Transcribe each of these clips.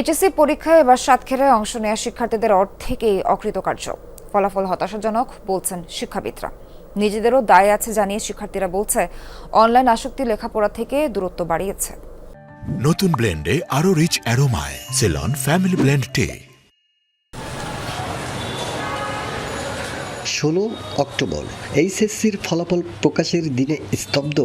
HSC পরীক্ষায় এবার সাতক্ষীরায় অংশ নেওয়া শিক্ষার্থীদের অর্ধেকেই অকৃতকার্য। ফলাফল হতাশাজনক, বলছেন শিক্ষাবিদরা। নিজেদেরও দায় আছে জানিয়ে শিক্ষার্থীরা বলছে, অনলাইন আসক্তি লেখাপড়া থেকে দূরত্ব বাড়িয়েছে। নতুন ব্লেন্ডে আরও রিচ অ্যারোমায়, সেলন, ফ্যামিলি ব্লেন্ড টে। ষোলো অক্টোবর এইচএসসির ফলাফল প্রকাশের দিনে স্তব্ধ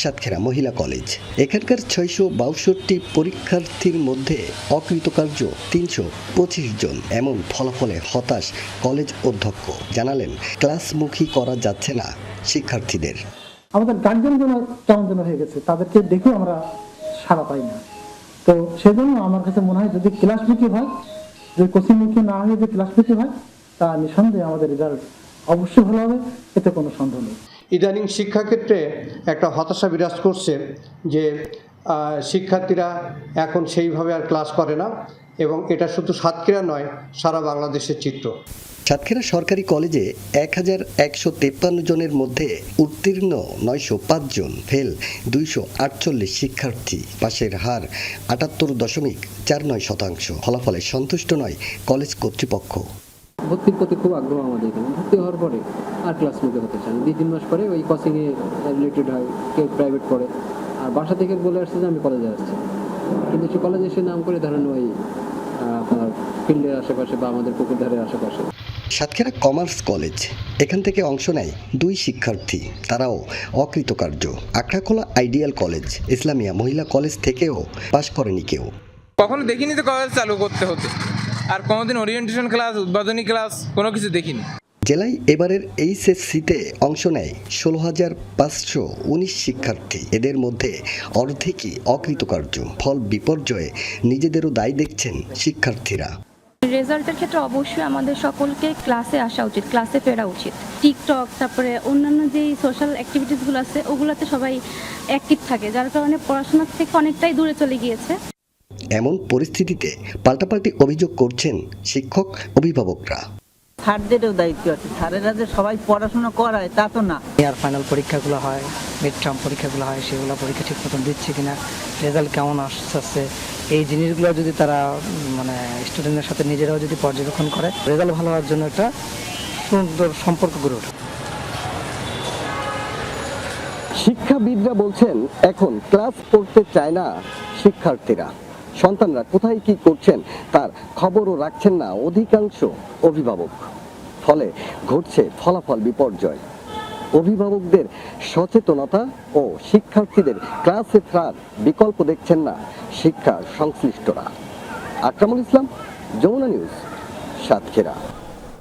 সাতক্ষীরা মহিলা কলেজ। এখানকার ছয়শো বাষট্টি পরীক্ষার্থীর মধ্যে অকৃতকার্য তিনশো পঁচিশ জন, এমন ফলাফলে হতাশ কলেজ অধ্যক্ষ। জানালেন, ক্লাসমুখী করা যাচ্ছে না শিক্ষার্থীদের। আমাদের গার্জেন যেন কেমন যেন হয়ে গেছে, তাদেরকে দেখেও আমরা সাড়া পাই না। তো সেজন্য আমার কাছে মনে হয়, যদি ক্লাসমুখী হয়, যদি কোচিংমুখী না হয়ে, যদি ক্লাসমুখী হয়, তা নিঃসন্দেহে আমাদের রেজাল্ট অবশ্যই ভালো হবে এতে কোনো সন্দেহ নেই। ইদানিং শিক্ষাক্ষেত্রে একটা হতাশা বিরাজ করছে যে শিক্ষার্থীরা এখন সেইভাবে আর ক্লাস করে না এবং এটা শুধু সাতক্ষীরা নয় সারা বাংলাদেশের চিত্র। সাতক্ষীরা সরকারি কলেজে এক হাজার একশো তেপ্পান্ন জনের মধ্যে উত্তীর্ণ নয়শো পাঁচ জন ফেল দুইশো আটচল্লিশ শিক্ষার্থী পাশের হার আটাত্তর দশমিক চার নয় শতাংশ। ফলাফলে সন্তুষ্ট নয় কলেজ কর্তৃপক্ষ। ভর্তির প্রতি খুব আগ্রহ আমাদের এখানে ভর্তি হওয়ার পরে আর ক্লাস নিতে হতে চান দুই তিন মাস পরে ওই কোচিংয়ে রিলেটেড হয় কেউ প্রাইভেট পড়ে। আর বাসা থেকে বলে আসছে যে আমি কলেজে আসছি। কিন্তু সে কলেজে এসে নাম করে ধরেন ওই আপনার ফিল্ডের আশেপাশে বা আমাদের পুকুরধারের আশেপাশে। সাতক্ষীরা কমার্স কলেজ এখান থেকে অংশ নেয় দুই শিক্ষার্থী। তারাও অকৃতকার্য। আখড়াখোলা আইডিয়াল কলেজ ইসলামিয়া মহিলা কলেজ থেকেও পাশ করেনি কেউ। কখনো দেখিনি তো কলেজ চালু করতে হতে। আর কোনোদিন ওরিয়েন্টেশন ক্লাস উদ্বোধনী ক্লাস কোনো কিছু দেখিনি। জেলায় এবারের এইচএসসিতে অংশ নেয় ষোলো হাজার পাঁচশো উনিশ শিক্ষার্থী। এদের মধ্যে অর্ধেকই অকৃতকার্য। ফল বিপর্যয়ে নিজেদেরও দায় দেখছেন শিক্ষার্থীরা। রেজাল্টের ক্ষেত্রে অবশ্যই আমাদের সকলকে ক্লাসে আসা উচিত ক্লাসে ফেরা উচিত। টিকটক তারপরে অন্যান্য যেই সোশ্যাল অ্যাক্টিভিটিসগুলো আছে ওগুলোতে সবাই অ্যাক্টিভ থাকে যার কারণে পড়াশোনার থেকে অনেকটাই দূরে চলে গিয়েছে। এমন পরিস্থিতিতে পাল্টাপাল্টি অভিযোগ করছেন শিক্ষক অভিভাবকরা। স্যারদেরও দায়িত্ব আছে। স্যারেরা যে সবাই পড়াশোনা করায় তা তো না। ইয়ার ফাইনাল পরীক্ষাগুলো হয় মিড টার্ম পরীক্ষাগুলো হয় সেগুলো পরীক্ষা ঠিক মতন দিচ্ছে কিনা রেজাল্ট কেমন আসছে এই জিনিসগুলো যদি তারা মানে স্টুডেন্টের সাথে নিজেরাও যদি পর্যবেক্ষণ করে রেজাল্ট ভালো হওয়ার জন্য একটা সুন্দর সম্পর্ক গড়ে ওঠে। শিক্ষাবিদরা বলছেন এখন ক্লাস করতে চায় না শিক্ষার্থীরা। সন্তানরা কোথায় কি করছেন তার খবরও রাখছেন না অধিকাংশ অভিভাবক। ফলে ঘটছে ফলাফল বিপর্যয়। অভিভাবকদের সচেতনতা ও শিক্ষার্থীদের ক্লাসে ফেরার বিকল্প দেখছেন না শিক্ষা সংশ্লিষ্টরা। আকরামুল ইসলাম, যমুনা নিউজ, সাতক্ষীরা।